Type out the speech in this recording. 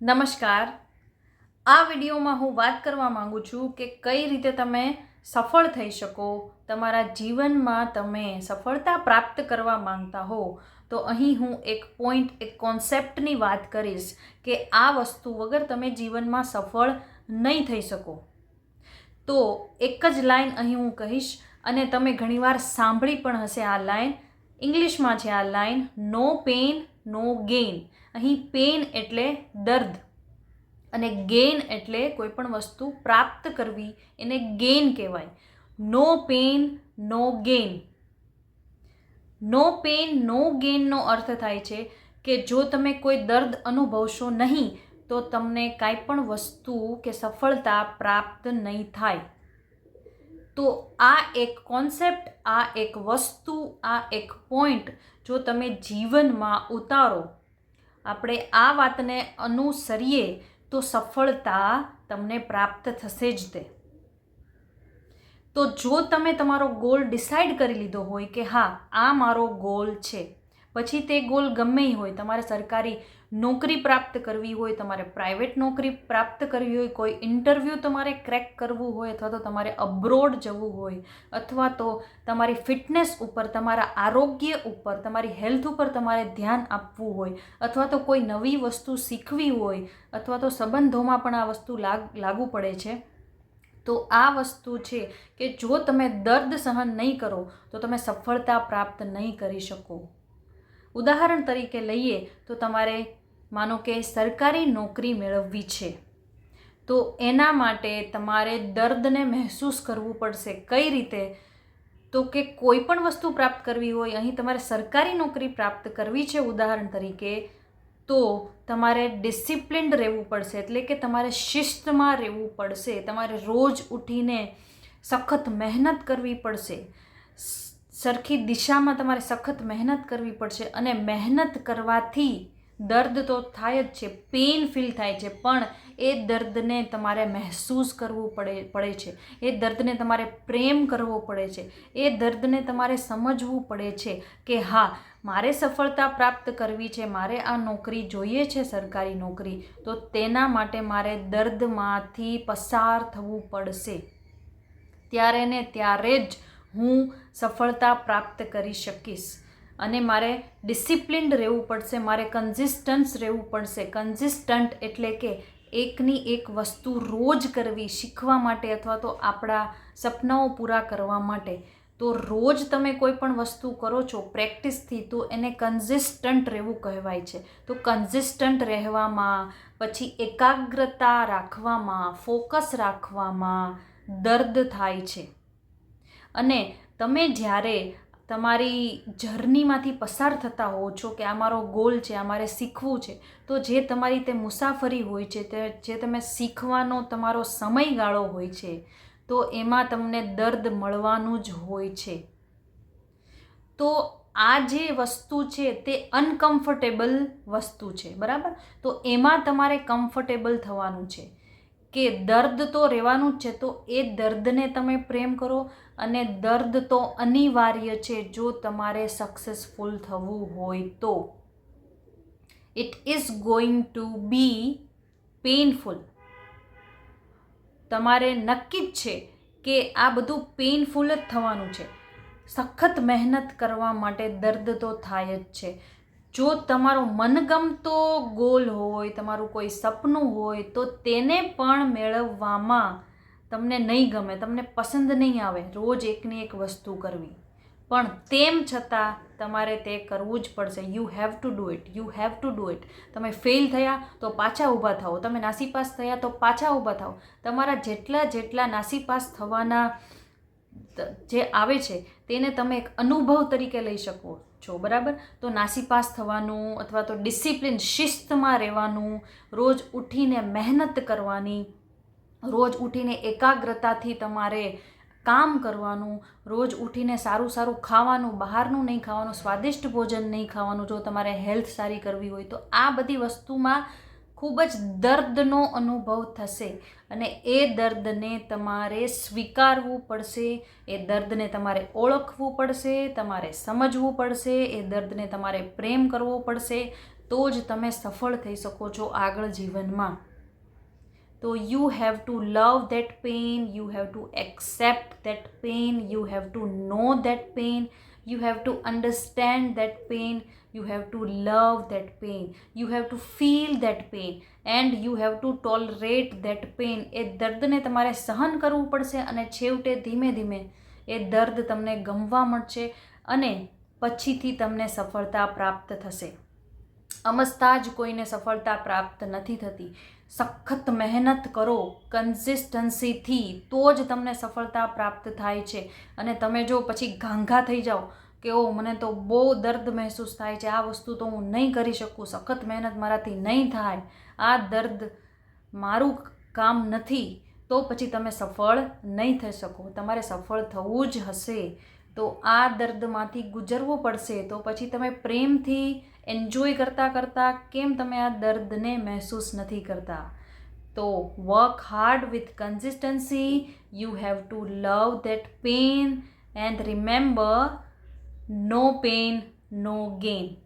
નમસ્કાર. આ વિડીયોમાં હું વાત કરવા માંગુ છું કે કઈ રીતે તમે સફળ થઈ શકો, તમારા જીવનમાં તમે સફળતા પ્રાપ્ત કરવા માંગતા હો. તો અહીં હું એક પોઈન્ટ એક કોન્સેપ્ટની વાત કરીશ કે આ વસ્તુ વગર તમે જીવનમાં સફળ નહીં થઈ શકો. તો એક જ લાઈન અહીં હું કહીશ અને તમે ઘણીવાર સાંભળી પણ હશે આ લાઈન ઇંગ્લિશમાં છે આ line no pain no gain અહીં પેન એટલે દર્દ. અને ગેઇન એટલે કોઈ પણ વસ્તુ પ્રાપ્ત કરવી, એને ગેઇન કહેવાય. No pain no gain no pain no ગેઇનનો અર્થ થાય છે કે જો તમે કોઈ દર્દ અનુભવશો નહીં, તો તમને કાંઈ પણ વસ્તુ કે સફળતા પ્રાપ્ત નહીં થાય. તો આ એક કોન્સેપ્ટ આ એક વસ્તુ, આ એક પોઈન્ટ જો તમે જીવનમાં ઉતારો, આપણે આ વાતને અનુસરીએ તો સફળતા તમને પ્રાપ્ત થશે જ તે. તો જો તમે તમારો ગોલ ડિસાઈડ કરી લીધો હોય કે હા, આ મારો ગોલ છે પછી તે ગોલ ગમે હોય, તમારે સરકારી નોકરી પ્રાપ્ત કરવી હોય, તમારે પ્રાઇવેટ નોકરી પ્રાપ્ત કરવી હોય, કોઈ ઇન્ટરવ્યૂ તમારે ક્રેક કરવું હોય અથવા તો તમારે અબ્રોડ જવું હોય અથવા તો તમારી ફિટનેસ ઉપર, તમારા આરોગ્ય ઉપર, તમારી હેલ્થ ઉપર તમારે ધ્યાન આપવું હોય અથવા તો કોઈ નવી વસ્તુ શીખવી હોય અથવા તો સંબંધોમાં પણ આ વસ્તુ લાગ, લાગુ પડે છે. તો આ વસ્તુ છે કે જો તમે દર્દ સહન નહીં કરો, તો તમે સફળતા પ્રાપ્ત નહીં કરી શકો. ઉદાહરણ તરીકે લઈએ તો તમારે માનો કે સરકારી નોકરી મેળવવી છે, તો એના માટે તમારે દર્દને મહેસૂસ કરવું પડશે કઈ રીતે? તો કે કોઈ પણ વસ્તુ પ્રાપ્ત કરવી હોય, અહીં તમારે સરકારી નોકરી પ્રાપ્ત કરવી છે ઉદાહરણ તરીકે, તો તમારે ડિસિપ્લિન્ડ રહેવું પડશે, એટલે કે તમારે શિસ્તમાં રહેવું પડશે, તમારે રોજ ઉઠીને સખત મહેનત કરવી પડશે. સરખી દિશામાં તમારે સખત મહેનત કરવી પડશે અને મહેનત કરવાથી દર્દ તો થાય જ છે પેઇન ફીલ થાય છે, પણ એ દર્દને તમારે મહેસૂસ કરવું પડે પડે છે. એ દર્દને તમારે પ્રેમ કરવો પડે છે. એ દર્દને તમારે સમજવું પડે છે કે હા, મારે સફળતા પ્રાપ્ત કરવી છે, મારે આ નોકરી જોઈએ છે, સરકારી નોકરી. તો તેના માટે મારે દર્દમાંથી પસાર થવું પડશે. ત્યારે ને ત્યારે જ હું સફળતા પ્રાપ્ત કરી શકીશ. અને મારે ડિસિપ્લિન્ડ રહેવું પડશે, મારે કન્ઝિસ્ટન્સ રહેવું પડશે. કન્ઝિસ્ટન્ટ એટલે કે એકની એક વસ્તુ રોજ કરવી, શીખવા માટે અથવા તો આપણા સપનાઓ પૂરા કરવા માટે. તો રોજ તમે કોઈ પણ વસ્તુ કરો છો પ્રેક્ટિસથી, તો એને કન્ઝિસ્ટન્ટ રહેવું કહેવાય છે. તો કન્ઝિસ્ટન્ટ રહેવામાં, પછી એકાગ્રતા રાખવામાં, ફોકસ રાખવામાં દર્દ થાય છે. અને તમે જ્યારે તમારી જર્નીમાંથી પસાર થતા હો છો કે આ મારો ગોલ છે, આ મારે શીખવું છે, તો જે તમારી તે મુસાફરી હોય છે, તે જે તમે શીખવાનો તમારો સમયગાળો હોય છે, તો એમાં તમને દર્દ મળવાનું જ હોય છે. તો આ જે વસ્તુ છે, તે અનકમ્ફર્ટેબલ વસ્તુ છે, બરાબર? તો એમાં તમારે કમ્ફર્ટેબલ થવાનું છે. કે દર્દ તો રહેવાનું જ છે, તો એ દર્દને તમે પ્રેમ કરો અને દર્દ તો અનિવાર્ય છે, જો તમારે સક્સેસફુલ થવું હોય તો. It is going to be painful તમારે નક્કી જ છે કે આ બધું પેઇનફુલ જ થવાનું છે. સખત મહેનત કરવા માટે દર્દ તો થાય જ છે. જો તમારો મનગમતો ગોલ હોય, તમારું કોઈ સપનું હોય, તો તેને પણ મેળવવામાં તમને નહીં ગમે, તમને પસંદ નહીં આવે રોજ એકની એક વસ્તુ કરવી. પણ તેમ છતાં તમારે તે કરવું જ પડશે. You have to do it you have to do it તમે ફેલ થયા તો પાછા ઊભા થાઓ. તમે નાસીપાસ થયા તો પાછા ઊભા થાઓ. તમારા જેટલા જેટલા નાસીપાસ થવાના જે આવે છે, તેને તમે એક અનુભવ તરીકે લઈ શકો. છો, બરાબર? તો નાસીપાસ થવાનું અથવા તો ડિસિપ્લિન શિસ્તમાં રહેવાનું, રોજ ઉઠીને મહેનત કરવાની, રોજ ઉઠીને એકાગ્રતાથી તમારે કામ કરવાનું, રોજ ઉઠીને સારું સારું ખાવાનું, બહારનું નહીં ખાવાનું, સ્વાદિષ્ટ ભોજન નહીં ખાવાનું, જો તમારે હેલ્થ સારી કરવી હોય તો આ બધી વસ્તુમાં ખૂબ જ દર્દનો અનુભવ થશે અને એ દર્દને તમારે સ્વીકારવું પડશે, એ દર્દને તમારે ઓળખવું પડશે, તમારે સમજવું પડશે, એ દર્દને તમારે પ્રેમ કરવો પડશે, તો જ તમે સફળ થઈ શકો છો આગળ જીવનમાં. તો you have to love that pain you have to accept that pain you have to know that pain you have to understand that pain you have to love that pain. You have to feel that pain. And you have to tolerate that pain એ દર્દને તમારે સહન કરવું પડશે અને છેવટે ધીમે ધીમે એ દર્દ તમને ગમવા મળશે અને પછીથી તમને સફળતા પ્રાપ્ત થશે. અમસ્તા જ કોઈને સફળતા પ્રાપ્ત નથી થતી. સખત મહેનત કરો કન્સિસ્ટન્સીથી તો જ તમને સફળતા પ્રાપ્ત થાય છે. અને તમે જો પછી ઘાંઘા થઈ જાઓ કે ઓ મને તો બહુ દર્દ મહેસૂસ થાય છે. આ વસ્તુ તો હું નહીં કરી શકું. સખત મહેનત મારાથી નહીં થાય. આ દર્દ મારું કામ નથી. તો પછી તમે સફળ નહીં થઈ શકો. તમારે સફળ થવું જ હશે. તો આ દર્દમાંથી ગુજરવું પડશે તો પછી તમે પ્રેમથી એન્જોય કરતાં કરતાં કેમ તમે આ દર્દને મહેસૂસ નથી કરતા? તો work hard with consistency you have to love that pain and remember no pain no gain